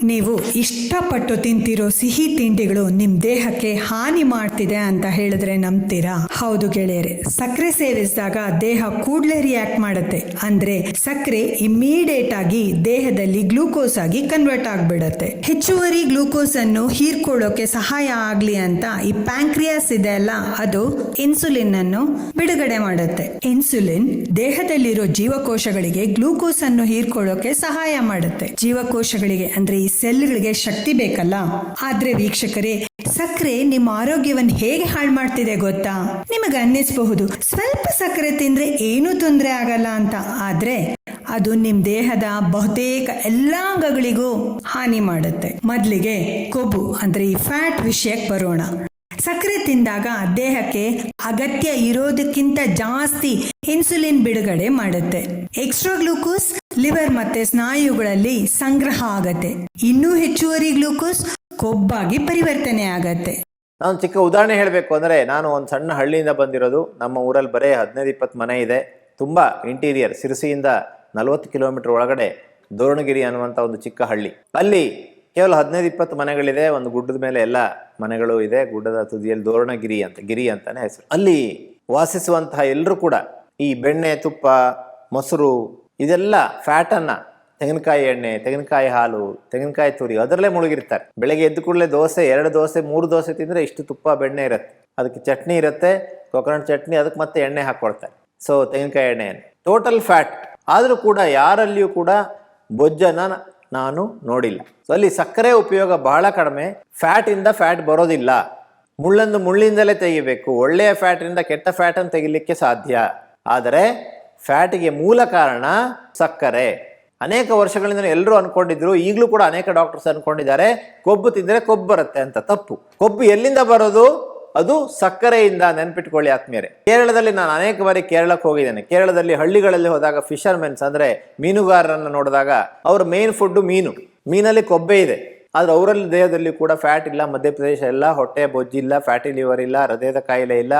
ನೀವು ಇಷ್ಟಪಟ್ಟು ತಿಂತಿರೋ ಸಿಹಿ ತಿಂಡಿಗಳು ನಿಮ್ ದೇಹಕ್ಕೆ ಹಾನಿ ಮಾಡ್ತಿದೆ ಅಂತ ಹೇಳಿದ್ರೆ ನಂಬ್ತೀರಾ? ಹೌದು ಗೆಳೆಯರೆ ಸಕ್ಕರೆ ಸೇವಿಸಿದಾಗ ದೇಹ ಕೂಡ್ಲೆ ರಿಯಾಕ್ಟ್ ಮಾಡುತ್ತೆ. ಅಂದ್ರೆ ಸಕ್ಕರೆ ಇಮಿಡಿಯೇಟ್ ಆಗಿ ದೇಹದಲ್ಲಿ ಗ್ಲೂಕೋಸ್ ಆಗಿ ಕನ್ವರ್ಟ್ ಆಗ್ಬಿಡತ್ತೆ. ಹೆಚ್ಚುವರಿ ಗ್ಲೂಕೋಸ್ ಅನ್ನು ಹೀರ್ಕೊಳ್ಳೋಕೆ ಸಹಾಯ ಆಗ್ಲಿ ಅಂತ ಈ ಪ್ಯಾಂಕ್ರಿಯಾಸ್ ಇದೆ ಅಲ್ಲ, ಅದು ಇನ್ಸುಲಿನ್ ಅನ್ನು ಬಿಡುಗಡೆ ಮಾಡುತ್ತೆ. ಇನ್ಸುಲಿನ್ ದೇಹದಲ್ಲಿರೋ ಜೀವಕೋಶಗಳಿಗೆ ಗ್ಲೂಕೋಸ್ ಅನ್ನು ಹೀರ್ಕೊಳ್ಳೋಕೆ ಸಹಾಯ ಮಾಡುತ್ತೆ. ಜೀವಕೋಶಗಳಿಗೆ ಅಂದ್ರೆ ಸೆಲ್ಗಳಿಗೆ ಶಕ್ತಿ ಬೇಕಲ್ಲ? ಆದ್ರೆ ವೀಕ್ಷಕರೇ, ಸಕ್ಕರೆ ನಿಮ್ಮ ಆರೋಗ್ಯವನ್ನು ಹೇಗೆ ಹಾಳು ಮಾಡ್ತಿದೆ ಗೊತ್ತಾ? ನಿಮಗೆ ಅನ್ನಿಸಬಹುದು, ಸ್ವಲ್ಪ ಸಕ್ಕರೆ ತಿಂದ್ರೆ ಏನೂ ತೊಂದರೆ ಆಗಲ್ಲ ಅಂತ. ಆದ್ರೆ ಅದು ನಿಮ್ ದೇಹದ ಬಹುತೇಕ ಎಲ್ಲಾ ಅಂಗಗಳಿಗೂ ಹಾನಿ ಮಾಡುತ್ತೆ. ಮೊದ್ಲಿಗೆ ಕೊಬ್ಬು ಅಂದ್ರೆ ಈ ಫ್ಯಾಟ್ ವಿಷಯಕ್ಕೆ ಬರೋಣ. ಸಕ್ಕರೆ ತಿಂದಾಗ ದೇಹಕ್ಕೆ ಅಗತ್ಯ ಇರೋದಕ್ಕಿಂತ ಜಾಸ್ತಿ ಇನ್ಸುಲಿನ್ ಬಿಡುಗಡೆ ಮಾಡುತ್ತೆ. ಎಕ್ಸ್ಟ್ರಾ ಗ್ಲೂಕೋಸ್ ಲಿವರ್ ಮತ್ತೆ ಸ್ನಾಯುಗಳಲ್ಲಿ ಸಂಗ್ರಹ ಆಗತ್ತೆ. ಇನ್ನೂ ಹೆಚ್ಚುವರಿ ಗ್ಲೂಕೋಸ್ ಕೊಬ್ಬಾಗಿ ಪರಿವರ್ತನೆ ಆಗತ್ತೆ. ನಾನು ಚಿಕ್ಕ ಉದಾಹರಣೆ ಹೇಳಬೇಕು ಅಂದರೆ ನಾನು ಒಂದು ಸಣ್ಣ ಹಳ್ಳಿಯಿಂದ ಬಂದಿರೋದು. ನಮ್ಮ ಊರಲ್ಲಿ ಬರೇ ಹದಿನೈದು, ಇಪ್ಪತ್ತು ಮನೆ ಇದೆ. ತುಂಬ ಇಂಟೀರಿಯರ್ ಸಿರಸಿಯಿಂದ ನಲವತ್ತು ಕಿಲೋಮೀಟರ್ ಒಳಗಡೆ ದೋರಣಗಿರಿ ಅನ್ನುವಂಥ ಒಂದು ಚಿಕ್ಕ ಹಳ್ಳಿ. ಅಲ್ಲಿ ಕೇವಲ ಹದಿನೈದು, ಇಪ್ಪತ್ತು ಮನೆಗಳಿದೆ. ಒಂದು ಗುಡ್ಡದ ಮೇಲೆ ಎಲ್ಲ ಮನೆಗಳು ಇದೆ. ಗುಡ್ಡದ ತುದಿಯಲ್ಲಿ ದೋರಣಗಿರಿ ಅಂತ, ಗಿರಿ ಅಂತಾನೆ ಹೆಸರು. ಅಲ್ಲಿ ವಾಸಿಸುವಂತಹ ಎಲ್ಲರೂ ಕೂಡ ಈ ಬೆಣ್ಣೆ, ತುಪ್ಪ, ಮೊಸರು ಇದೆಲ್ಲ ಫ್ಯಾಟನ್ನು ತೆಂಗಿನಕಾಯಿ ಎಣ್ಣೆ, ತೆಂಗಿನಕಾಯಿ ಹಾಲು, ತೆಂಗಿನಕಾಯಿ ತುರಿ ಅದರಲ್ಲೇ ಮುಳುಗಿರ್ತಾರೆ. ಬೆಳಗ್ಗೆ ಎದ್ದು ಕೂಡಲೇ ದೋಸೆ, ಎರಡು ದೋಸೆ, ಮೂರು ದೋಸೆ ತಿಂದರೆ ಇಷ್ಟು ತುಪ್ಪ ಬೆಣ್ಣೆ ಇರುತ್ತೆ. ಅದಕ್ಕೆ ಚಟ್ನಿ ಇರುತ್ತೆ ಕೊಕೊನಟ್ ಚಟ್ನಿ, ಅದಕ್ಕೆ ಮತ್ತೆ ಎಣ್ಣೆ ಹಾಕ್ಕೊಳ್ತಾರೆ ಸೊ ತೆಂಗಿನಕಾಯಿ ಎಣ್ಣೆಯನ್ನು. ಟೋಟಲ್ ಫ್ಯಾಟ್ ಆದರೂ ಕೂಡ ಯಾರಲ್ಲಿಯೂ ಕೂಡ ಬೊಜ್ಜನ ನಾನು ನೋಡಿಲ್ಲ. ಸೊ ಅಲ್ಲಿ ಸಕ್ಕರೆ ಉಪಯೋಗ ಬಹಳ ಕಡಿಮೆ. ಫ್ಯಾಟಿಂದ ಫ್ಯಾಟ್ ಬರೋದಿಲ್ಲ. ಮುಳ್ಳನ್ನು ಮುಳ್ಳಿಂದಲೇ ತೆಗಿಬೇಕು. ಒಳ್ಳೆಯ ಫ್ಯಾಟಿಂದ ಕೆಟ್ಟ ಫ್ಯಾಟನ್ನು ತೆಗಿಲಿಕ್ಕೆ ಸಾಧ್ಯ. ಆದರೆ ಫ್ಯಾಟಿಗೆ ಮೂಲ ಕಾರಣ ಸಕ್ಕರೆ. ಅನೇಕ ವರ್ಷಗಳಿಂದ ಎಲ್ಲರೂ ಅನ್ಕೊಂಡಿದ್ರು, ಈಗಲೂ ಕೂಡ ಅನೇಕ ಡಾಕ್ಟರ್ಸ್ ಅನ್ಕೊಂಡಿದ್ದಾರೆ, ಕೊಬ್ಬು ತಿಂದರೆ ಕೊಬ್ಬು ಬರುತ್ತೆ ಅಂತ ತಪ್ಪು. ಕೊಬ್ಬು ಎಲ್ಲಿಂದ ಬರೋದು? ಅದು ಸಕ್ಕರೆಯಿಂದ ನೆನ್ಪಿಟ್ಕೊಳ್ಳಿ ಆತ್ಮೀಯರೇ. ಕೇರಳದಲ್ಲಿ ನಾನು ಅನೇಕ ಬಾರಿ ಕೇರಳಕ್ಕೆ ಹೋಗಿದ್ದೇನೆ. ಕೇರಳದಲ್ಲಿ ಹಳ್ಳಿಗಳಲ್ಲಿ ಹೋದಾಗ ಫಿಶರ್ಮೆನ್ಸ್ ಅಂದ್ರೆ ಮೀನುಗಾರರನ್ನು ನೋಡಿದಾಗ ಅವ್ರ ಮೇನ್ ಫುಡ್ ಮೀನು. ಮೀನಲ್ಲಿ ಕೊಬ್ಬೆ ಇದೆ. ಆದ್ರೆ ಅವರಲ್ಲಿ ದೇಹದಲ್ಲಿ ಕೂಡ ಫ್ಯಾಟ್ ಇಲ್ಲ, ಮಧ್ಯಪ್ರದೇಶ ಇಲ್ಲ, ಹೊಟ್ಟೆ ಬೊಜ್ಜಿಲ್ಲ ಫ್ಯಾಟಿ ಲಿವರ್ ಇಲ್ಲ, ಹೃದಯದ ಕಾಯಿಲೆ ಇಲ್ಲ.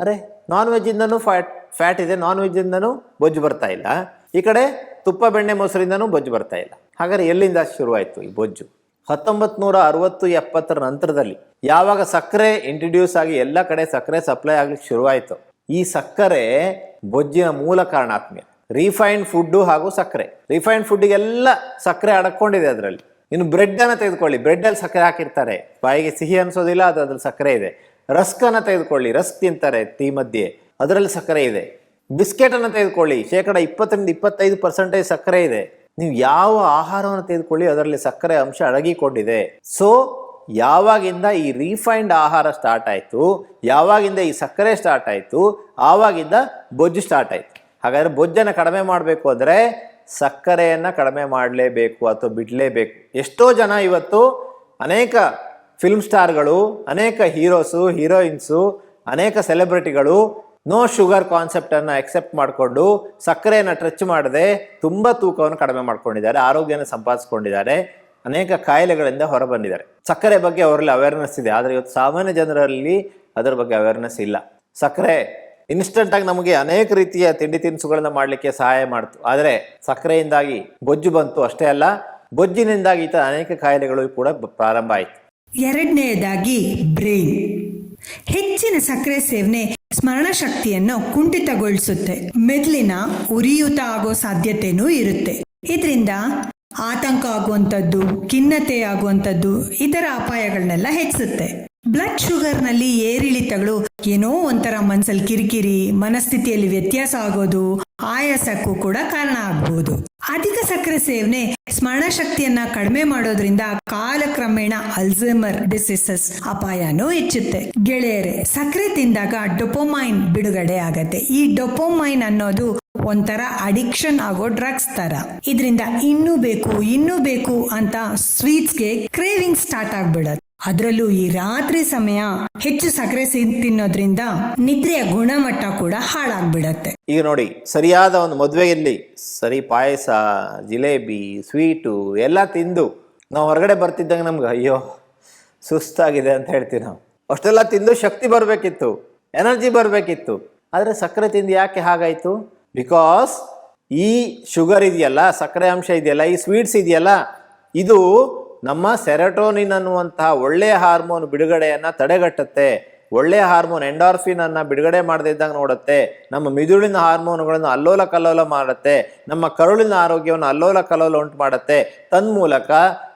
ಅರೆ ನಾನ್ ವೆಜ್ ಇಂದನೂ ಫ್ಯಾಟ್ ಫ್ಯಾಟ್ ಇದೆ ನಾನ್ ವೆಜ್ ಇಂದನೂ ಬೊಜ್ಜು ಬರ್ತಾ ಇಲ್ಲ. ಈ ಕಡೆ ತುಪ್ಪ, ಬೆಣ್ಣೆ, ಮೊಸರಿಂದನೂ ಬೊಜ್ಜು ಬರ್ತಾ ಇಲ್ಲ. ಹಾಗಾದ್ರೆ ಎಲ್ಲಿಂದ ಶುರುವಾಯಿತು ಈ ಬೊಜ್ಜು? ಹತ್ತೊಂಬತ್ ನೂರ ಅರವತ್ತು ಎಪ್ಪತ್ತರ ನಂತರದಲ್ಲಿ ಯಾವಾಗ ಸಕ್ಕರೆ ಇಂಟ್ರಡ್ಯೂಸ್ ಆಗಿ ಎಲ್ಲ ಕಡೆ ಸಕ್ಕರೆ ಸಪ್ಲೈ ಆಗ್ಲಿಕ್ಕೆ ಶುರುವಾಯಿತು? ಈ ಸಕ್ಕರೆ ಬೊಜ್ಜಿನ ಮೂಲ ಕಾರಣ ಆತ್ಮೀಯ ರಿಫೈನ್ಡ್ ಫುಡ್ಡು ಹಾಗೂ ಸಕ್ಕರೆ. ರಿಫೈನ್ಡ್ ಫುಡ್ಡಿಗೆಲ್ಲ ಸಕ್ಕರೆ ಅಡಕೊಂಡಿದೆ ಅದರಲ್ಲಿ. ಇನ್ನು ಬ್ರೆಡ್ ಅನ್ನ ತೆಗೆದುಕೊಳ್ಳಿ. ಬ್ರೆಡ್ ಅಲ್ಲಿ ಸಕ್ಕರೆ ಹಾಕಿರ್ತಾರೆ. ಬಾಯಿಗೆ ಸಿಹಿ ಅನಿಸೋದಿಲ್ಲ ಅದು ಅದ್ರಲ್ಲಿ ಸಕ್ಕರೆ ಇದೆ. ರಸ್ಕ್ ಅನ್ನ ತೆಗೆದುಕೊಳ್ಳಿ. ರಸ್ಕ್ ತಿಂತಾರೆ ಟೀ ಮಧ್ಯೆ. ಅದರಲ್ಲಿ ಸಕ್ಕರೆ ಇದೆ. ಬಿಸ್ಕೆಟನ್ನು ತೆಗೆದುಕೊಳ್ಳಿ. ಶೇಕಡ ಇಪ್ಪತ್ತರಿಂದ ಇಪ್ಪತ್ತೈದು ಪರ್ಸೆಂಟೇಜ್ ಸಕ್ಕರೆ ಇದೆ. ನೀವು ಯಾವ ಆಹಾರವನ್ನು ತೆಗೆದುಕೊಳ್ಳಿ, ಅದರಲ್ಲಿ ಸಕ್ಕರೆ ಅಂಶ ಅಡಗಿಕೊಂಡಿದೆ. ಸೊ ಯಾವಾಗಿಂದ ಈ ರಿಫೈನ್ಡ್ ಆಹಾರ ಸ್ಟಾರ್ಟ್ ಆಯಿತು, ಯಾವಾಗಿಂದ ಈ ಸಕ್ಕರೆ ಸ್ಟಾರ್ಟ್ ಆಯಿತು, ಆವಾಗಿಂದ ಬೊಜ್ಜು ಸ್ಟಾರ್ಟ್ ಆಯಿತು. ಹಾಗಾದರೆ ಬೊಜ್ಜನ್ನು ಕಡಿಮೆ ಮಾಡಬೇಕು ಅಂದರೆ ಸಕ್ಕರೆಯನ್ನು ಕಡಿಮೆ ಮಾಡಲೇಬೇಕು ಅಥವಾ ಬಿಡಲೇಬೇಕು. ಎಷ್ಟೋ ಜನ ಇವತ್ತು ಅನೇಕ ಫಿಲ್ಮ್ ಸ್ಟಾರ್ಗಳು ಅನೇಕ ಹೀರೋಸು ಹೀರೋಯಿನ್ಸು ಅನೇಕ ಸೆಲೆಬ್ರಿಟಿಗಳು ನೋ ಶುಗರ್ ಕಾನ್ಸೆಪ್ಟನ್ನು ಎಕ್ಸೆಪ್ಟ್ ಮಾಡಿಕೊಂಡು ಸಕ್ಕರೆಯನ್ನು ಟಚ್ ಮಾಡದೆ ತುಂಬ ತೂಕವನ್ನು ಕಡಿಮೆ ಮಾಡ್ಕೊಂಡಿದ್ದಾರೆ, ಆರೋಗ್ಯನ ಸಂಪಾದಿಸ್ಕೊಂಡಿದ್ದಾರೆ, ಅನೇಕ ಕಾಯಿಲೆಗಳಿಂದ ಹೊರಬಂದಿದ್ದಾರೆ. ಸಕ್ಕರೆ ಬಗ್ಗೆ ಅವರಲ್ಲಿ ಅವೇರ್ನೆಸ್ ಇದೆ, ಆದರೆ ಇವತ್ತು ಸಾಮಾನ್ಯ ಜನರಲ್ಲಿ ಅದರ ಬಗ್ಗೆ ಅವೇರ್ನೆಸ್ ಇಲ್ಲ. ಸಕ್ಕರೆ ಇನ್ಸ್ಟೆಂಟ್ ಆಗಿ ನಮಗೆ ಅನೇಕ ರೀತಿಯ ತಿಂಡಿ ತಿನಿಸುಗಳನ್ನ ಮಾಡಲಿಕ್ಕೆ ಸಹಾಯ ಮಾಡ್ತು. ಆದರೆ ಸಕ್ಕರೆಯಿಂದಾಗಿ ಬೊಜ್ಜು ಬಂತು ಅಷ್ಟೇ ಅಲ್ಲ, ಬೊಜ್ಜಿನಿಂದಾಗಿ ಈತ ಅನೇಕ ಕಾಯಿಲೆಗಳು ಕೂಡ ಪ್ರಾರಂಭ ಆಯಿತು. ಎರಡನೆಯದಾಗಿ ಬ್ರೈನ್. ಹೆಚ್ಚಿನ ಸಕ್ಕರೆ ಸೇವನೆ ಸ್ಮರಣ ಶಕ್ತಿಯನ್ನು ಕುಂಠಿತಗೊಳಿಸುತ್ತೆ. ಮೆದುಳಿನ ಉರಿಯೂತ ಆಗೋ ಸಾಧ್ಯತೆನೂ ಇರುತ್ತೆ. ಇದರಿಂದ ಆತಂಕ ಆಗುವಂಥದ್ದು, ಖಿನ್ನತೆ ಆಗುವಂಥದ್ದು, ಇತರ ಅಪಾಯಗಳನ್ನೆಲ್ಲ ಹೆಚ್ಚಿಸುತ್ತೆ. ಬ್ಲಡ್ ಶುಗರ್ನಲ್ಲಿ ಏರಿಳಿತಗಳು ಏನೋ ಒಂಥರ ಮನ್ಸಲ್ಲಿ ಕಿರಿಕಿರಿ, ಮನಸ್ಥಿತಿಯಲ್ಲಿ ವ್ಯತ್ಯಾಸ ಆಗೋದು, ಆಯಾಸಕ್ಕೂ ಕೂಡ ಕಾರಣ ಆಗಬಹುದು ಅಧಿಕ ಸಕ್ಕರೆ ಸೇವನೆ ಸ್ಮರಣ ಶಕ್ತಿಯನ್ನ ಕಡಿಮೆ ಮಾಡೋದ್ರಿಂದ ಕಾಲಕ್ರಮೇಣ ಅಲ್ಝೈಮರ್ ಡಿಸೀಸಸ್ ಅಪಾಯನೂ ಹೆಚ್ಚುತ್ತೆ. ಗೆಳೆಯರೆ, ಸಕ್ಕರೆ ತಿಂದಾಗ ಡೊಪೊಮೈನ್ ಬಿಡುಗಡೆ ಆಗತ್ತೆ. ಈ ಡೊಪೊಮೈನ್ ಅನ್ನೋದು ಒಂಥರ ಅಡಿಕ್ಷನ್ ಆಗೋ ಡ್ರಗ್ಸ್ ತರ. ಇದರಿಂದ ಇನ್ನೂ ಬೇಕು ಇನ್ನೂ ಬೇಕು ಅಂತ ಸ್ವೀಟ್ಸ್ಗೆ ಕ್ರೇವಿಂಗ್ ಸ್ಟಾರ್ಟ್ ಆಗ್ಬಿಡತ್ತೆ. ಅದರಲ್ಲೂ ಈ ರಾತ್ರಿ ಸಮಯ ಹೆಚ್ಚು ಸಕ್ಕರೆ ತಿನ್ನೋದ್ರಿಂದ ನಿದ್ರೆಯ ಗುಣಮಟ್ಟ ಕೂಡ ಹಾಳಾಗ್ಬಿಡತ್ತೆ. ಈಗ ನೋಡಿ, ಸರಿಯಾದ ಒಂದು ಮದುವೆಯಲ್ಲಿ ಸರಿ ಪಾಯಸ, ಜಿಲೇಬಿ, ಸ್ವೀಟು ಎಲ್ಲ ತಿಂದು ನಾವು ಹೊರಗಡೆ ಬರ್ತಿದ್ದಂಗೆ ನಮ್ಗೆ, ಅಯ್ಯೋ, ಸುಸ್ತಾಗಿದೆ ಅಂತ ಹೇಳ್ತೀವಿ ನಾವು. ಅಷ್ಟೆಲ್ಲ ತಿಂದು ಶಕ್ತಿ ಬರಬೇಕಿತ್ತು, ಎನರ್ಜಿ ಬರಬೇಕಿತ್ತು. ಆದರೆ ಸಕ್ಕರೆ ತಿಂದು ಯಾಕೆ ಹಾಗಾಯಿತು? ಬಿಕಾಸ್ ಈ ಶುಗರ್ ಇದೆಯಲ್ಲ, ಸಕ್ಕರೆ ಅಂಶ ಇದೆಯಲ್ಲ, ಈ ಸ್ವೀಟ್ಸ್ ಇದೆಯಲ್ಲ, ಇದು ನಮ್ಮ ಸೆರೆಟೋನಿನ್ ಅನ್ನುವಂತಹ ಒಳ್ಳೆಯ ಹಾರ್ಮೋನ್ ಬಿಡುಗಡೆಯನ್ನು ತಡೆಗಟ್ಟುತ್ತೆ. ಒಳ್ಳೆಯ ಹಾರ್ಮೋನ್ ಎಂಡಾರ್ಫಿನ್ ಅನ್ನ ಬಿಡುಗಡೆ ಮಾಡದೇ ಇದ್ದಾಗ ನೋಡುತ್ತೆ. ನಮ್ಮ ಮಿದುಳಿನ ಹಾರ್ಮೋನ್ಗಳನ್ನು ಅಲ್ಲೋಲ ಕಲ್ಲೋಲ ಮಾಡುತ್ತೆ. ನಮ್ಮ ಕರುಳಿನ ಆರೋಗ್ಯವನ್ನು ಅಲ್ಲೋಲ ಕಲ್ಲೋಲ ಉಂಟು ಮಾಡುತ್ತೆ. ತನ್ಮೂಲಕ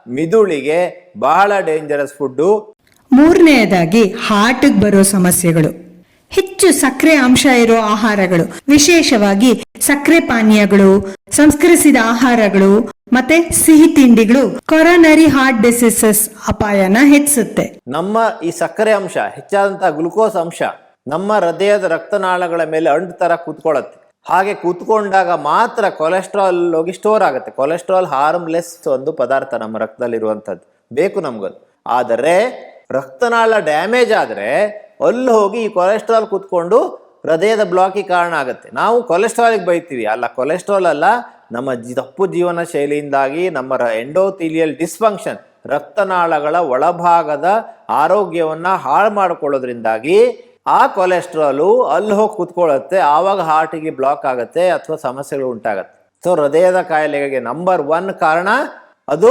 ಮಿದುಳಿಗೆ ಬಹಳ ಡೇಂಜರಸ್ ಫುಡ್ಡು ಮೂರನೆಯದಾಗಿ ಹಾರ್ಟ್ಗೆ ಬರೋ ಸಮಸ್ಯೆಗಳು. ಹೆಚ್ಚು ಸಕ್ಕರೆ ಅಂಶ ಇರೋ ಆಹಾರಗಳು. ವಿಶೇಷವಾಗಿ ಸಕ್ಕರೆ ಪಾನೀಯಗಳು, ಸಂಸ್ಕರಿಸಿದ ಆಹಾರಗಳು, ಮತ್ತೆ ಸಿಹಿ ತಿಂಡಿಗಳು ಕೊರೋನರಿ ಹಾರ್ಟ್ ಡಿಸೀಸಸ್ ಅಪಾಯನ ಹೆಚ್ಚಿಸುತ್ತೆ. ನಮ್ಮ ಈ ಸಕ್ಕರೆ ಅಂಶ ಹೆಚ್ಚಾದಂತಹ ಗ್ಲುಕೋಸ್ ಅಂಶ ನಮ್ಮ ಹೃದಯದ ರಕ್ತನಾಳಗಳ ಮೇಲೆ ಅಂಟು ತರ ಕೂತ್ಕೊಳ್ಳುತ್ತೆ. ಹಾಗೆ ಕೂತ್ಕೊಂಡಾಗ ಮಾತ್ರ ಕೊಲೆಸ್ಟ್ರಾಲ್ ಹೋಗಿ ಸ್ಟೋರ್ ಆಗುತ್ತೆ. ಕೊಲೆಸ್ಟ್ರಾಲ್ ಹಾರ್ಮ್ಲೆಸ್ ಒಂದು ಪದಾರ್ಥ ನಮ್ಮ ರಕ್ತದಲ್ಲಿರುವಂಥದ್ದು ಬೇಕು ನಮ್ಗದು. ಆದರೆ ರಕ್ತನಾಳ ಡ್ಯಾಮೇಜ್ ಆದರೆ ಅಲ್ಲಿ ಹೋಗಿ ಈ ಕೊಲೆಸ್ಟ್ರಾಲ್ ಕೂತ್ಕೊಂಡು ಹೃದಯದ ಬ್ಲಾಕಿಗೆ ಕಾರಣ ಆಗುತ್ತೆ. ನಾವು ಕೊಲೆಸ್ಟ್ರಾಲಿಗೆ ಬೈತೀವಿ. ಅಲ್ಲ ಕೊಲೆಸ್ಟ್ರಾಲ್ ಅಲ್ಲ ನಮ್ಮ ತಪ್ಪು ಜೀವನ ಶೈಲಿಯಿಂದಾಗಿ ನಮ್ಮ ಎಂಡೋಥೀಲಿಯಲ್ ಡಿಸ್ಫಂಕ್ಷನ್ ರಕ್ತನಾಳಗಳ ಒಳಭಾಗದ ಆರೋಗ್ಯವನ್ನು ಹಾಳು ಮಾಡಿಕೊಳ್ಳೋದ್ರಿಂದಾಗಿ ಆ ಕೊಲೆಸ್ಟ್ರಾಲು ಅಲ್ಲಿ ಹೋಗಿ ಕೂತ್ಕೊಳ್ಳುತ್ತೆ. ಆವಾಗ ಹಾರ್ಟಿಗೆ ಬ್ಲಾಕ್ ಆಗುತ್ತೆ ಅಥವಾ ಸಮಸ್ಯೆಗಳು ಉಂಟಾಗುತ್ತೆ. ಸೊ ಹೃದಯದ ಕಾಯಿಲೆಗೆ ನಂಬರ್ ಒನ್ ಕಾರಣ ಅದು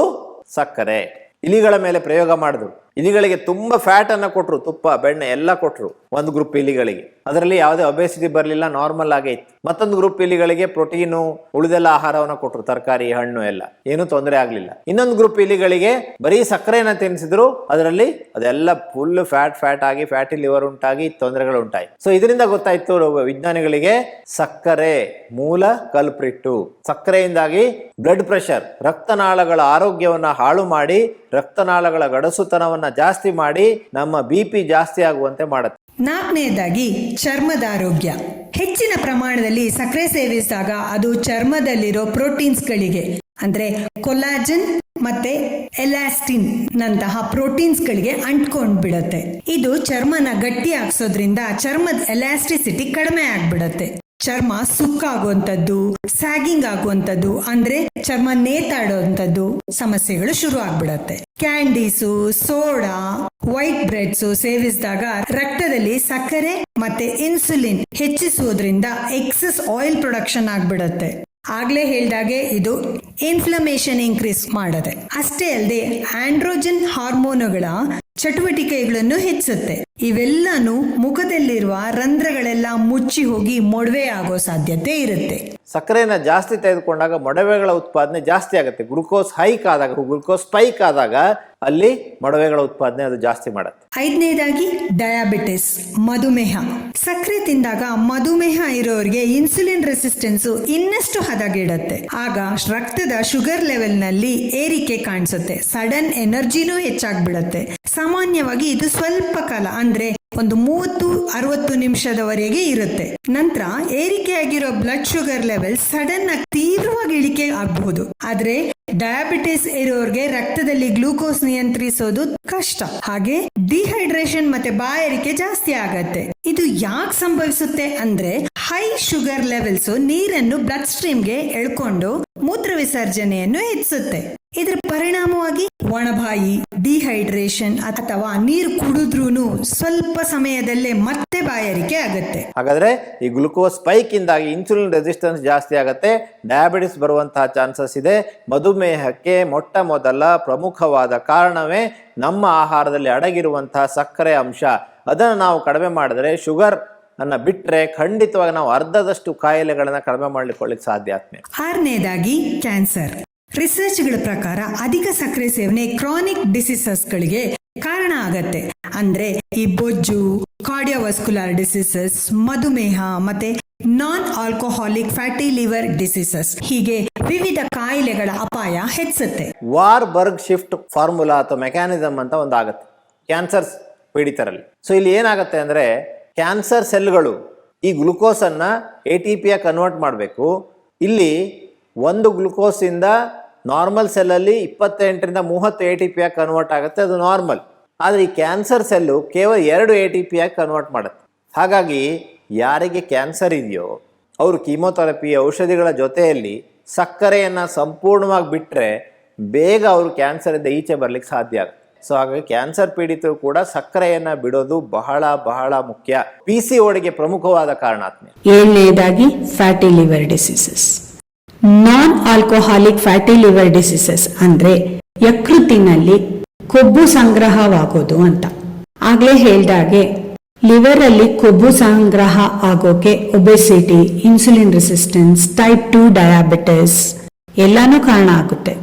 ಸಕ್ಕರೆ. ಇಲಿಗಳ ಮೇಲೆ ಪ್ರಯೋಗ ಮಾಡಿದ್ರು. ಇಲಿಗಳಿಗೆ ತುಂಬಾ ಫ್ಯಾಟ್ ಅನ್ನ ಕೊಟ್ರು, ತುಪ್ಪ, ಬೆಣ್ಣೆ ಎಲ್ಲ ಕೊಟ್ರು ಒಂದು ಗ್ರೂಪ್ ಇಲಿಗಳಿಗೆ. ಅದರಲ್ಲಿ ಯಾವುದೇ ಒಬೆಸಿಟಿ ಬರಲಿಲ್ಲ ನಾರ್ಮಲ್ ಆಗೇ ಇತ್ತು. ಮತ್ತೊಂದು ಗ್ರೂಪ್ ಇಲಿಗಳಿಗೆ ಪ್ರೋಟೀನು ಉಳಿದೆಲ್ಲ ಆಹಾರವನ್ನ ಕೊಟ್ರು, ತರಕಾರಿ, ಹಣ್ಣು ಎಲ್ಲ. ಏನೂ ತೊಂದರೆ ಆಗಲಿಲ್ಲ. ಇನ್ನೊಂದು ಗ್ರೂಪ್ ಇಲಿಗಳಿಗೆ ಬರೀ ಸಕ್ಕರೆಯನ್ನು ತಿನ್ನಿಸಿದ್ರು ಅದರಲ್ಲಿ ಅದೆಲ್ಲ ಫುಲ್ ಫ್ಯಾಟ್ ಫ್ಯಾಟ್ ಆಗಿ ಫ್ಯಾಟಿ ಲಿವರ್ ಉಂಟಾಗಿ ತೊಂದರೆಗಳು ಉಂಟಾಯಿ ಸೊ ಇದರಿಂದ ಗೊತ್ತಾಯ್ತು ವಿಜ್ಞಾನಿಗಳಿಗೆ ಸಕ್ಕರೆ ಮೂಲ ಕಲ್ಪ್ರಿಟ್ಟು. ಸಕ್ಕರೆಯಿಂದಾಗಿ ಬ್ಲಡ್ ಪ್ರೆಷರ್ ರಕ್ತನಾಳಗಳ ಆರೋಗ್ಯವನ್ನ ಹಾಳು ಮಾಡಿ, ರಕ್ತನಾಳಗಳ ಗಡಸುತನವನ್ನ ಜಾಸ್ತಿ ಮಾಡಿ ನಮ್ಮ ಬಿ ಪಿ ಜಾಸ್ತಿ ಆಗುವಂತೆ ಮಾಡುತ್ತೆ. ನಾಲ್ಕನೆಯದಾಗಿ ಚರ್ಮದ ಆರೋಗ್ಯ ಹೆಚ್ಚಿನ ಪ್ರಮಾಣದಲ್ಲಿ ಸಕ್ಕರೆ ಸೇವಿಸಿದಾಗ ಅದು ಚರ್ಮದಲ್ಲಿರೋ ಪ್ರೋಟೀನ್ಸ್ಗಳಿಗೆ, ಅಂದ್ರೆ ಕೊಲಾಜನ್ ಮತ್ತೆ ಎಲಾಸ್ಟಿನ್ ನಂತಹ ಪ್ರೋಟೀನ್ಸ್ ಗಳಿಗೆ ಅಂಟ್ಕೊಂಡ್ ಬಿಡುತ್ತೆ ಇದು ಚರ್ಮನ ಗಟ್ಟಿ ಹಾಕ್ಸೋದ್ರಿಂದ ಚರ್ಮದ ಎಲಾಸ್ಟಿಸಿಟಿ ಕಡಿಮೆ ಆಗ್ಬಿಡತ್ತೆ. ಚರ್ಮ ಸುಕ್ಕಾಗುವಂಥದ್ದು ಸ್ಯಾಗಿಂಗ್ ಆಗುವಂಥದ್ದು, ಅಂದ್ರೆ ಚರ್ಮ ನೇತಾಡುವಂಥದ್ದು ಸಮಸ್ಯೆಗಳು ಶುರು ಆಗ್ಬಿಡತ್ತೆ. ಕ್ಯಾಂಡೀಸು ಸೋಡಾ ವೈಟ್ ಬ್ರೆಡ್ಸ್ ಸೇವಿಸಿದಾಗ ರಕ್ತದಲ್ಲಿ ಸಕ್ಕರೆ ಮತ್ತೆ ಇನ್ಸುಲಿನ್ ಹೆಚ್ಚಿಸುವುದರಿಂದ ಎಕ್ಸಸ್ ಆಯಿಲ್ ಪ್ರೊಡಕ್ಷನ್ ಆಗ್ಬಿಡತ್ತೆ. ಆಗ್ಲೇ ಹೇಳ್ದಾಗೆ ಇದು ಇನ್ಫ್ಲಮೇಷನ್ ಇನ್ಕ್ರೀಸ್ ಮಾಡದೆ. ಅಷ್ಟೇ ಅಲ್ಲದೆ ಆಂಡ್ರೋಜನ್ ಹಾರ್ಮೋನುಗಳ ಚಟುವಟಿಕೆಗಳನ್ನು ಹೆಚ್ಚುತ್ತೆ. ಇವೆಲ್ಲಾನು ಮುಖದಲ್ಲಿರುವ ರಂಧ್ರಗಳೆಲ್ಲ ಮುಚ್ಚಿ ಹೋಗಿ ಮೊಡವೆ ಆಗೋ ಸಾಧ್ಯತೆ ಇರುತ್ತೆ. ಸಕ್ಕರೆನ ಜಾಸ್ತಿ ತೆಗೆದುಕೊಂಡಾಗ ಮೊಡವೆಗಳ ಉತ್ಪಾದನೆ ಜಾಸ್ತಿ ಆಗುತ್ತೆ. ಗ್ಲುಕೋಸ್ ಹೈಕ್ ಆದಾಗ ಗ್ಲುಕೋಸ್ ಸ್ಪೈಕ್ ಆದಾಗ ಅಲ್ಲಿ ಮೊಡವೆಗಳ ಉತ್ಪಾದನೆ ಅದು ಜಾಸ್ತಿ ಮಾಡುತ್ತೆ. ಐದನೇದಾಗಿ ಡಯಾಬಿಟಿಸ್ ಮಧುಮೇಹ. ಸಕ್ಕರೆ ತಿಂದಾಗ ಮಧುಮೇಹ ಇರೋರಿಗೆ ಇನ್ಸುಲಿನ್ ರೆಸಿಸ್ಟೆನ್ಸ್ ಇನ್ನಷ್ಟು ಹದಗೆಡುತ್ತೆ. ಆಗ ರಕ್ತದ ಶುಗರ್ ಲೆವೆಲ್ನಲ್ಲಿ ಏರಿಕೆ ಕಾಣಿಸುತ್ತೆ. ಸಡನ್ ಎನರ್ಜಿನೂ ಹೆಚ್ಚಾಗ್ಬಿಡತ್ತೆ. ಸಾಮಾನ್ಯವಾಗಿ ಇದು ಸ್ವಲ್ಪ ಕಾಲ, ಅಂದ್ರೆ ಒಂದು ಮೂವತ್ತು, ಅರವತ್ತು ನಿಮಿಷದವರೆಗೆ ಇರುತ್ತೆ. ನಂತರ ಏರಿಕೆಯಾಗಿರೋ ಬ್ಲಡ್ ಶುಗರ್ ಲೆವೆಲ್ ಸಡನ್ ಆಗಿ ತೀವ್ರವಾಗಿ ಇಳಿಕೆ ಆಗಬಹುದು. ಆದ್ರೆ ಡಯಾಬಿಟಿಸ್ ಇರೋರ್ಗೆ ರಕ್ತದಲ್ಲಿ ಗ್ಲೂಕೋಸ್ ನಿಯಂತ್ರಿಸೋದು ಕಷ್ಟ. ಹಾಗೆ ಡಿಹೈಡ್ರೇಷನ್ ಮತ್ತೆ ಬಾಯಾರಿಕೆ ಜಾಸ್ತಿ ಆಗತ್ತೆ. ಇದು ಯಾಕೆ ಸಂಭವಿಸುತ್ತೆ ಅಂದ್ರೆ ಹೈ ಶುಗರ್ ಲೆವೆಲ್ಸ್ ನೀರನ್ನು ಬ್ಲಡ್ ಸ್ಟ್ರೀಮ್ಗೆ ಎಳ್ಕೊಂಡು ಮೂತ್ರ ವಿಸರ್ಜನೆಯನ್ನು ಹೆಚ್ಚಿಸುತ್ತೆ. ಇದರ ಪರಿಣಾಮವಾಗಿ ಒಣಬಾಯಿ ಡಿಹೈಡ್ರೇಷನ್ ಅಥವಾ ನೀರು ಕುಡಿದ್ರೂ ಸ್ವಲ್ಪ ಸಮಯದಲ್ಲೇ ಮತ್ತೆ ಬಾಯಾರಿಕೆ ಆಗುತ್ತೆ. ಹಾಗಾದ್ರೆ ಈ ಗ್ಲುಕೋಸ್ ಸ್ಪೈಕ್ ಇಂದಾಗಿ ಇನ್ಸುಲಿನ್ ರೆಸಿಸ್ಟೆನ್ಸ್ ಜಾಸ್ತಿ ಆಗುತ್ತೆ. ಡಯಾಬಿಟಿಸ್ ಬರುವಂತಹ ಚಾನ್ಸಸ್ ಇದೆ. ಮಧುಮೇಹಕ್ಕೆ ಮೊಟ್ಟ ಮೊದಲ ಪ್ರಮುಖವಾದ ಕಾರಣವೇ ನಮ್ಮ ಆಹಾರದಲ್ಲಿ ಅಡಗಿರುವಂತಹ ಸಕ್ಕರೆ ಅಂಶ. ಅದನ್ನು ನಾವು ಕಡಿಮೆ ಮಾಡಿದ್ರೆ ಶುಗರ್ ಅನ್ನ ಬಿಟ್ರೆ ಖಂಡಿತವಾಗಿ ನಾವು ಅರ್ಧದಷ್ಟು ಕಾಯಿಲೆಗಳನ್ನ ಕಡಿಮೆ ಮಾಡ್ಲಿಕ್ಕೆ ಸಾಧ್ಯ ಆತ್ಮೆ ಆರನೇದಾಗಿ ಕ್ಯಾನ್ಸರ್ ರಿಸರ್ಚ್ಗಳ ಪ್ರಕಾರ ಅಧಿಕ ಸಕ್ಕರೆ ಸೇವನೆ ಕ್ರಾನಿಕ್ ಡಿಸೀಸಸ್ಗಳಿಗೆ ಕಾರಣ ಆಗತ್ತೆ. ಅಂದ್ರೆ ಈ ಬೊಜ್ಜು ಕಾರ್ಡಿಯೋವಸ್ಕುಲರ್ ಡಿಸೀಸಸ್ ಮಧುಮೇಹ ಮತ್ತೆ non alcoholic fatty liver diseases ಹೀಗೆ ವಿವಿಧ ಕಾಯಿಲೆಗಳ ಅಪಾಯ ಹೆಚ್ಚುತ್ತೆ. ವಾರ್ ಬರ್ಗ್ ಶಿಫ್ಟ್ ಫಾರ್ಮುಲಾ ಅಥವಾ ಮೆಕ್ಯಾನಿಸಮ್ ಅಂತ ಒಂದು ಕ್ಯಾನ್ಸರ್ಸ್ ಕ್ಯಾನ್ಸರ್ ಪೀಡಿತರಲ್ಲಿ. ಸೊ ಇಲ್ಲಿ ಏನಾಗುತ್ತೆ ಅಂದ್ರೆ ಕ್ಯಾನ್ಸರ್ ಸೆಲ್ಗಳು ಈ ಗ್ಲುಕೋಸ್ ಅನ್ನ ಎ ಟಿ ಪಿಯ ಕನ್ವರ್ಟ್ ಮಾಡಬೇಕು. ಇಲ್ಲಿ ಒಂದು ಗ್ಲುಕೋಸಿಂದ ನಾರ್ಮಲ್ ಸೆಲ್ಲಲ್ಲಿ ಇಪ್ಪತ್ತೆಂಟರಿಂದ ಮೂವತ್ತು ಎ ಟಿ ಪಿಯಾಗಿ ಕನ್ವರ್ಟ್ ಆಗುತ್ತೆ, ಅದು ನಾರ್ಮಲ್ ಆದರೆ ಈ ಕ್ಯಾನ್ಸರ್ ಸೆಲ್ಲು ಕೇವಲ ಎರಡು ಎ ಟಿ ಪಿಯಾಗಿ ಕನ್ವರ್ಟ್ ಮಾಡುತ್ತೆ. ಹಾಗಾಗಿ ಯಾರಿಗೆ ಕ್ಯಾನ್ಸರ್ ಇದೆಯೋ, ಅವರು ಕೀಮೋಥೆರಪಿ ಔಷಧಿಗಳ ಜೊತೆಯಲ್ಲಿ ಸಕ್ಕರೆಯನ್ನು ಸಂಪೂರ್ಣವಾಗಿ ಬಿಟ್ಟರೆ ಬೇಗ ಅವರು ಕ್ಯಾನ್ಸರಿಂದ ಈಚೆ ಬರ್ಲಿಕ್ಕೆ ಸಾಧ್ಯ ಆಗುತ್ತೆ. ಸೊ ಹಾಗಾಗಿ ಕ್ಯಾನ್ಸರ್ ಪೀಡಿತರು ಕೂಡ ಸಕ್ಕರೆಯನ್ನ ಬಿಡೋದು ಬಹಳ ಬಹಳ ಮುಖ್ಯ. ಪಿ ಸಿ ಓಡಿಗೆ ಪ್ರಮುಖವಾದ ಕಾರಣ ಆತ್ಮೀಯ. ಏಳನೇದಾಗಿ fatty liver diseases non alcoholic fatty liver diseases ಅಂದ್ರೆ ಯಕೃತಿನಲ್ಲಿ ಕೊಬ್ಬು ಸಂಗ್ರಹವಾಗೋದು ಅಂತ. ಆಗ್ಲೇ ಹೇಳ್ದಾಗೆ ಲಿವರ್ ಅಲ್ಲಿ ಕೊಬ್ಬು ಸಂಗ್ರಹ ಆಗೋಕೆ obesity insulin resistance type two diabetes ಎಲ್ಲಾನು ಕಾರಣ ಆಗುತ್ತೆ.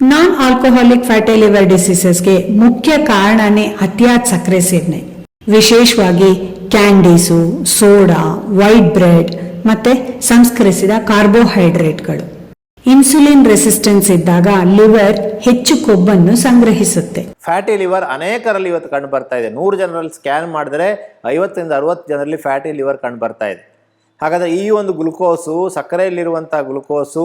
ನಾನ್ ಆಲ್ಕೋಹಾಲಿಕ್ ಫ್ಯಾಟಿ ಲಿವರ್ ಡಿಸೀಸಸ್ಗೆ ಮುಖ್ಯ ಕಾರಣನೇ ಅತಿಯಾದ ಸಕ್ಕರೆ ಸೇವನೆ. ವಿಶೇಷವಾಗಿ ಕ್ಯಾಂಡೀಸು ಸೋಡಾ ವೈಟ್ ಬ್ರೆಡ್ ಮತ್ತೆ ಸಂಸ್ಕರಿಸಿದ ಕಾರ್ಬೋಹೈಡ್ರೇಟ್ಗಳು ಇನ್ಸುಲಿನ್ ರೆಸಿಸ್ಟೆನ್ಸ್ ಇದ್ದಾಗ ಲಿವರ್ ಹೆಚ್ಚು ಕೊಬ್ಬನ್ನು ಸಂಗ್ರಹಿಸುತ್ತೆ. ಫ್ಯಾಟಿ ಲಿವರ್ ಅನೇಕರಲ್ಲಿ ಇವತ್ತು ಕಂಡು ಬರ್ತಾ ಇದೆ. ನೂರು ಜನರಲ್ಲಿ ಸ್ಕ್ಯಾನ್ ಮಾಡಿದ್ರೆ ಐವತ್ತರಿಂದ ಅರವತ್ತು ಜನರಲ್ಲಿ ಫ್ಯಾಟಿ ಲಿವರ್ ಕಂಡು ಬರ್ತಾ ಇದೆ. ಹಾಗಾದರೆ ಈ ಒಂದು ಗ್ಲುಕೋಸು ಸಕ್ಕರೆಯಲ್ಲಿರುವಂಥ ಗ್ಲುಕೋಸು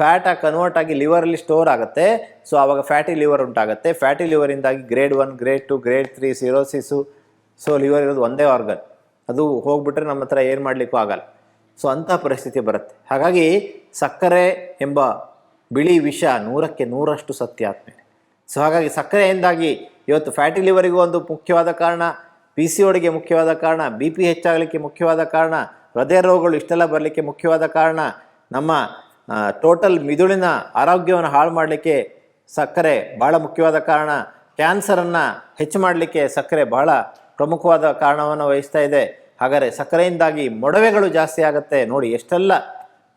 ಫ್ಯಾಟ್ ಆಗಿ ಕನ್ವರ್ಟ್ ಆಗಿ ಲಿವರಲ್ಲಿ ಸ್ಟೋರ್ ಆಗುತ್ತೆ. ಸೊ ಆವಾಗ ಫ್ಯಾಟಿ ಲಿವರ್ ಉಂಟಾಗುತ್ತೆ. Fatty ಲಿವರಿಂದಾಗಿ grade one grade two grade three cirrhosis so liver ಇರೋದು ಒಂದೇ ಆರ್ಗನ್ ಅದು ಹೋಗ್ಬಿಟ್ರೆ ನಮ್ಮ ಹತ್ರ ಏನು ಮಾಡಲಿಕ್ಕೂ ಆಗಲ್ಲ. ಸೊ ಅಂಥ ಪರಿಸ್ಥಿತಿ ಬರುತ್ತೆ. ಹಾಗಾಗಿ ಸಕ್ಕರೆ ಎಂಬ ಬಿಳಿ ವಿಷ ನೂರಕ್ಕೆ ನೂರಷ್ಟು ಸತ್ಯ ಆದ್ಮೇಲೆ ಸೊ ಹಾಗಾಗಿ ಸಕ್ಕರೆಯಿಂದಾಗಿ ಇವತ್ತು ಫ್ಯಾಟಿ ಲಿವರಿಗೂ ಒಂದು ಮುಖ್ಯವಾದ ಕಾರಣ ಪಿ ಸಿ ಒಡಿಗೆ ಮುಖ್ಯವಾದ ಕಾರಣ ಬಿ ಪಿ ಹೆಚ್ಚಾಗಲಿಕ್ಕೆ ಮುಖ್ಯವಾದ ಕಾರಣ, ಹೃದಯ ರೋಗಗಳು ಇಷ್ಟೆಲ್ಲ ಬರಲಿಕ್ಕೆ ಮುಖ್ಯವಾದ ಕಾರಣ, ನಮ್ಮ ಟೋಟಲ್ ಮಿದುಳಿನ ಆರೋಗ್ಯವನ್ನು ಹಾಳು ಮಾಡಲಿಕ್ಕೆ ಸಕ್ಕರೆ ಭಾಳ ಮುಖ್ಯವಾದ ಕಾರಣ ಕ್ಯಾನ್ಸರನ್ನು ಹೆಚ್ಚು ಮಾಡಲಿಕ್ಕೆ ಸಕ್ಕರೆ ಬಹಳ ಪ್ರಮುಖವಾದ ಕಾರಣವನ್ನು ವಹಿಸ್ತಾ ಇದೆ. ಹಾಗಾದರೆ ಸಕ್ಕರೆಯಿಂದಾಗಿ ಮೊಡವೆಗಳು ಜಾಸ್ತಿ ಆಗುತ್ತೆ ನೋಡಿ, ಎಷ್ಟೆಲ್ಲ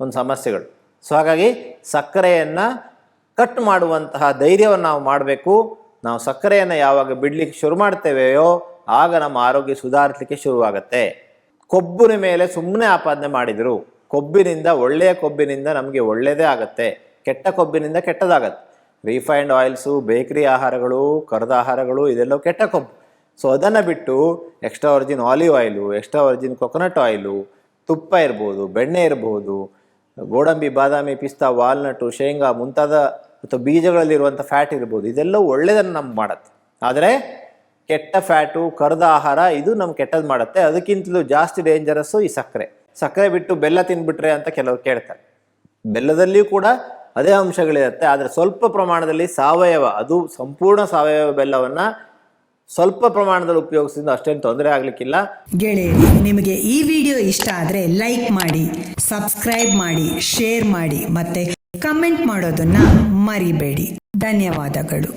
ಒಂದು ಸಮಸ್ಯೆಗಳು. ಸೊ ಹಾಗಾಗಿ ಸಕ್ಕರೆಯನ್ನು ಕಟ್ ಮಾಡುವಂತಹ ಧೈರ್ಯವನ್ನು ನಾವು ಮಾಡಬೇಕು. ನಾವು ಸಕ್ಕರೆಯನ್ನು ಯಾವಾಗ ಬಿಡಲಿಕ್ಕೆ ಶುರು ಮಾಡ್ತೇವೆಯೋ, ಆಗ ನಮ್ಮ ಆರೋಗ್ಯ ಸುಧಾರಿಸಲಿಕ್ಕೆ ಶುರುವಾಗುತ್ತೆ. ಕೊಬ್ಬಿನ ಮೇಲೆ ಸುಮ್ಮನೆ ಆಪಾದನೆ ಮಾಡಿದರು, ಕೊಬ್ಬಿನಿಂದ, ಒಳ್ಳೆಯ ಕೊಬ್ಬಿನಿಂದ ನಮಗೆ ಒಳ್ಳೆಯದೇ ಆಗುತ್ತೆ. ಕೆಟ್ಟ ಕೊಬ್ಬಿನಿಂದ ಕೆಟ್ಟದಾಗತ್ತೆ. ರಿಫೈನ್ಡ್ ಆಯಿಲ್ಸು ಬೇಕರಿ ಆಹಾರಗಳು, ಕರೆದ ಆಹಾರಗಳು, ಇದೆಲ್ಲವೂ ಕೆಟ್ಟ ಕೊಬ್ಬು. ಸೊ ಅದನ್ನು ಬಿಟ್ಟು extra virgin olive oil extra virgin coconut oil ತುಪ್ಪ ಇರ್ಬೋದು, ಬೆಣ್ಣೆ ಇರ್ಬೋದು, ಗೋಡಂಬಿ, ಬಾದಾಮಿ, ಪಿಸ್ತಾ ವಾಲ್ನಟ್ಟು ಶೇಂಗಾ ಮುಂತಾದ ಅಥವಾ ಬೀಜಗಳಲ್ಲಿರುವಂಥ ಫ್ಯಾಟ್ ಇರ್ಬೋದು ಇದೆಲ್ಲ ಒಳ್ಳೆಯದನ್ನು ನಮ್ಗೆ ಮಾಡುತ್ತೆ. ಆದರೆ ಕೆಟ್ಟ ಫ್ಯಾಟು ಕರ್ದ ಆಹಾರ ಇದು ನಮ್ಗೆ ಕೆಟ್ಟದ್ದು ಮಾಡುತ್ತೆ. ಅದಕ್ಕಿಂತಲೂ ಜಾಸ್ತಿ ಡೇಂಜರಸ್ಸು ಈ ಸಕ್ಕರೆ. ಸಕ್ಕರೆ ಬಿಟ್ಟು ಬೆಲ್ಲ ತಿನ್ಬಿಟ್ರೆ ಅಂತ ಕೆಲವರು ಕೇಳ್ತಾರೆ. ಬೆಲ್ಲದಲ್ಲಿಯೂ ಕೂಡ ಅದೇ ಅಂಶಗಳಿರುತ್ತೆ, ಆದರೆ ಸ್ವಲ್ಪ ಪ್ರಮಾಣದಲ್ಲಿ ಸಾವಯವ, ಅದು ಸಂಪೂರ್ಣ ಸಾವಯವ ಬೆಲ್ಲವನ್ನು ಸ್ವಲ್ಪ ಪ್ರಮಾಣದಲ್ಲಿ ಉಪಯೋಗಿಸಿದ ಅಷ್ಟೇನು ತೊಂದರೆ ಆಗಲಿಕ್ಕಿಲ್ಲ. ಗೆಳೆಯರಿ, ನಿಮಗೆ ಈ ವಿಡಿಯೋ ಇಷ್ಟ ಆದರೆ ಲೈಕ್ ಮಾಡಿ, ಸಬ್ಸ್ಕ್ರೈಬ್ ಮಾಡಿ, ಶೇರ್ ಮಾಡಿ ಮತ್ತೆ ಕಮೆಂಟ್ ಮಾಡೋದನ್ನ ಮರಿಬೇಡಿ. ಧನ್ಯವಾದಗಳು.